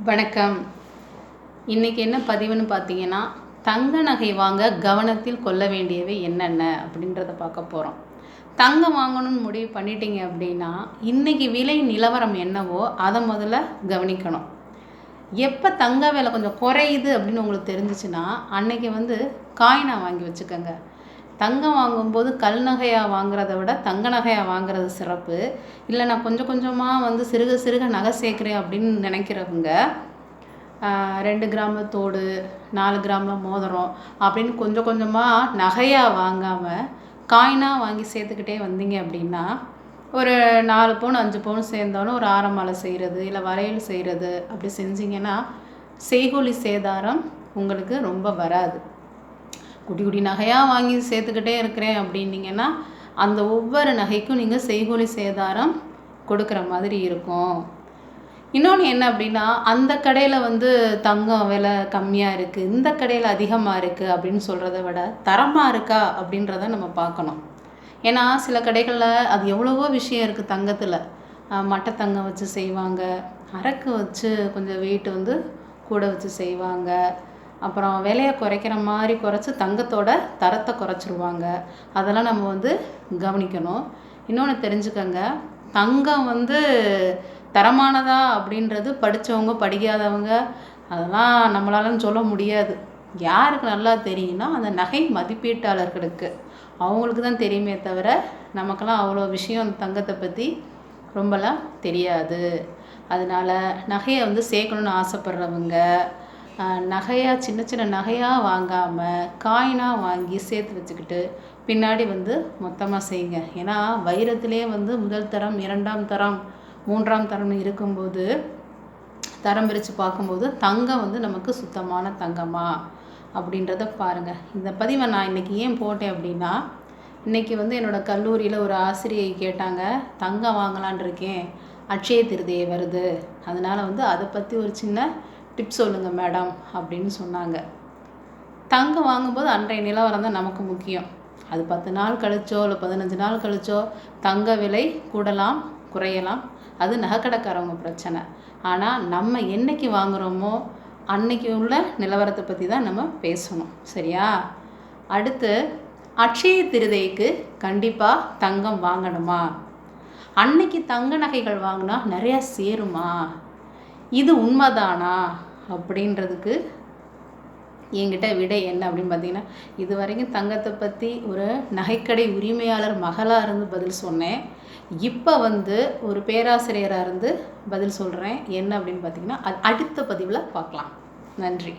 வணக்கம். இன்றைக்கி என்ன பதிவுன்னு பார்த்தீங்கன்னா தங்க நகை வாங்க கவனத்தில் கொள்ள வேண்டியவை என்னென்ன அப்படின்றத பார்க்க போகிறோம் தங்கம் வாங்கணும்னு முடிவு பண்ணிட்டீங்க அப்படின்னா இன்றைக்கி விலை நிலவரம் என்னவோ அதை முதல்ல கவனிக்கணும். எப்போ தங்க விலை கொஞ்சம் குறையுது அப்படின்னு உங்களுக்கு தெரிஞ்சிச்சுன்னா அன்னைக்கு வந்து காயினாக வாங்கி வச்சுக்கோங்க. தங்கம் வாங்கும்போது கல் நகையாக வாங்குறத விட தங்க நகையாக வாங்குறது சிறப்பு. இல்லை நான் கொஞ்சம் கொஞ்சமாக வந்து சிறுக சிறுக நகை சேர்க்குறேன் அப்படின்னு நினைக்கிறவங்க ரெண்டு கிராம தோடு நாலு கிராம மோதிரம் அப்படின்னு கொஞ்சம் கொஞ்சமாக நகையாக வாங்காமல் காயினாக வாங்கி சேர்த்துக்கிட்டே வந்தீங்க அப்படின்னா ஒரு நாலு பவுன் அஞ்சு பவுன் சேர்ந்தாலும் ஒரு ஆரமாலை செய்கிறது இல்லை வளையல் செய்கிறது அப்படி செஞ்சீங்கன்னா செய்கூலி சேதாரம் உங்களுக்கு ரொம்ப வராது. குட்டி குட்டி நகையாக வாங்கி சேர்த்துக்கிட்டே இருக்கிறேன் அப்படின்னீங்கன்னா அந்த ஒவ்வொரு நகைக்கும் நீங்கள் செய்கூலி சேதாரம் கொடுக்குற மாதிரி இருக்கும். இன்னொன்று என்ன அப்படின்னா அந்த கடையில் வந்து தங்கம் விலை கம்மியாக இருக்குது இந்த கடையில் அதிகமாக இருக்குது அப்படின்னு சொல்கிறத விட தரமாக இருக்கா அப்படின்றத நம்ம பார்க்கணும். ஏன்னா சில கடைகளில் அது எவ்வளவோ விஷயம் இருக்குது தங்கத்தில். மட்டை தங்கம் வச்சு செய்வாங்க அரக்கு வச்சு கொஞ்சம் வெயிட் வந்து கூட வச்சு செய்வாங்க. அப்புறம் விலையை குறைக்கிற மாதிரி குறைச்சி தங்கத்தோட தரத்தை குறைச்சிருவாங்க. அதெல்லாம் நம்ம வந்து கவனிக்கணும். இன்னொன்று தெரிஞ்சுக்கங்க தங்கம் வந்து தரமானதா அப்படின்றது படித்தவங்க படிக்காதவங்க அதெல்லாம் நம்மளாலன்னு சொல்ல முடியாது. யாருக்கு நல்லா தெரியும்னா அந்த நகை மதிப்பீட்டாளர்களுக்கு. அவங்களுக்கு தான் தெரியுமே தவிர நமக்கெல்லாம் அவ்வளோ விஷயம் அந்த தங்கத்தை பற்றி ரொம்பலாம் தெரியாது. அதனால் நகையை வந்து சேர்க்கணுன்னு ஆசைப்படுறவங்க நகையாக சின்ன சின்ன நகையாக வாங்காமல் காயினாக வாங்கி சேர்த்து வச்சுக்கிட்டு பின்னாடி வந்து மொத்தமாக செய்யுங்க. ஏன்னா வைரத்திலே வந்து முதல் தரம் இரண்டாம் தரம் மூன்றாம் தரம்னு இருக்கும்போது தரம் பிரித்து பார்க்கும்போது தங்கம் வந்து நமக்கு சுத்தமான தங்கமா அப்படின்றத பாருங்கள் இந்த பதிவை நான் இன்றைக்கி ஏன் போட்டேன் அப்படின்னா இன்றைக்கி வந்து என்னோடய கல்லூரியில் ஒரு ஆசிரியை கேட்டாங்க தங்கம் வாங்கலான் இருக்கேன். அட்சய திருதியை வருது. அதனால் வந்து அதை பற்றி ஒரு சின்ன டிப்ஸ் சொல்லுங்கள் மேடம் அப்படின்னு சொன்னாங்க. தங்கம் வாங்கும்போது அன்றைய நிலவரம் தான் நமக்கு முக்கியம். அது பத்து நாள் கழிச்சோ இல்லை பதினஞ்சு நாள் கழிச்சோ தங்க விலை கூடலாம் குறையலாம். அது நகைக்கடைக்காரவங்க பிரச்சனை. ஆனால் நம்ம என்னைக்கு வாங்குகிறோமோ அன்னைக்கு உள்ள நிலவரத்தை பற்றி தான் நம்ம பேசணும். சரியா? அடுத்து அட்சய திருதைக்கு கண்டிப்பாக தங்கம் வாங்கணுமா? அன்னைக்கு தங்க நகைகள் வாங்கினா நிறையா சேருமா? இது உண்மைதானா அப்படின்றதுக்கு என்கிட்ட விடை என்ன அப்படின்னு பார்த்தீங்கன்னா இது வரைக்கும் தங்கத்தை பற்றி ஒரு நகைக்கடை உரிமையாளர் மகளாக இருந்து பதில் சொன்னேன். இப்போ வந்து ஒரு பேராசிரியராக இருந்து பதில் சொல்கிறேன் என்ன அப்படின்னு பார்த்தீங்கன்னா அது அடுத்த பதிவில் பார்க்கலாம். நன்றி.